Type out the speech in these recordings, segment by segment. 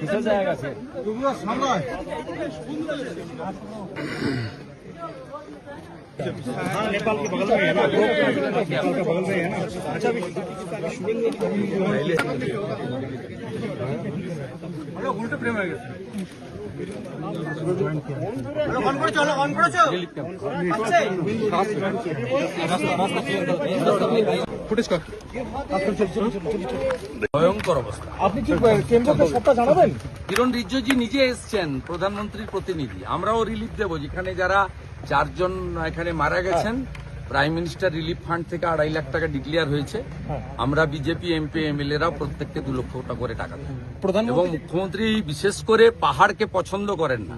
কিসের জায়গা আছে नेपाल के बगल में है ना नेपाल के बगल में है ना अच्छा अभी উল্টো প্রেম হয়ে গেছে। ভয়ঙ্কর অবস্থা। আপনি কি কেন্দ্রকে সবটা জানাবেন? কিরণ রিজ্জুজি নিজে এসছেন প্রধানমন্ত্রীর প্রতিনিধি। আমরাও রিলিফ দেব। যেখানে যারা চারজন এখানে মারা গেছেন প্রাইম মিনিস্টার রিলিফ ফান্ড থেকে আড়াই লাখ টাকা ডিক্লেয়ার হয়েছে। আমরা বিজেপি এমপি এমএলএরাও প্রত্যেককে দু লক্ষ টাকা করে টাকা দেয় এবং মুখ্যমন্ত্রী বিশেষ করে পাহাড়কে পছন্দ করেন না।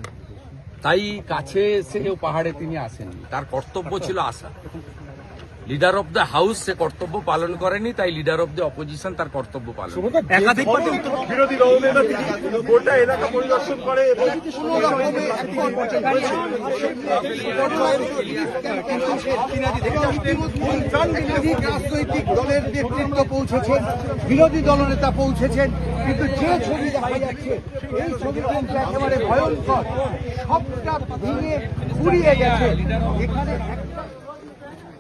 তাই কাছে এসে পাহাড়ে তিনি আসেন তার কর্তব্য ছিল আসা লিডার অফ দ্য হাউস সে কর্তব্য পালন করেনি তাই লিডার অফ দ্য অপোজিশন তার কর্তব্য পালন একাধিক বিরোধী দলনেতা গোটা এলাকা পরিদর্শন করে রাজনৈতিক দলের নেতৃত্ব পৌঁছেছেন বিরোধী দলনেতা পৌঁছেছেন কিন্তু যে ছবি দেখা যাচ্ছে এই ছবি কিন্তু একেবারে ভয়ঙ্কর। সবটা ভেঙে ফুরিয়ে গেছে। এখানে একটা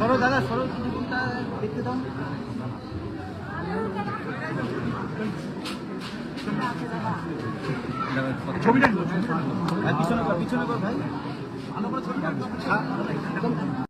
সরো দাদা সরো কিছুটা দেখতে দাও ছবিটা পিছনে কর, পিছনে কর ভাই। ভালো করে ছবিটা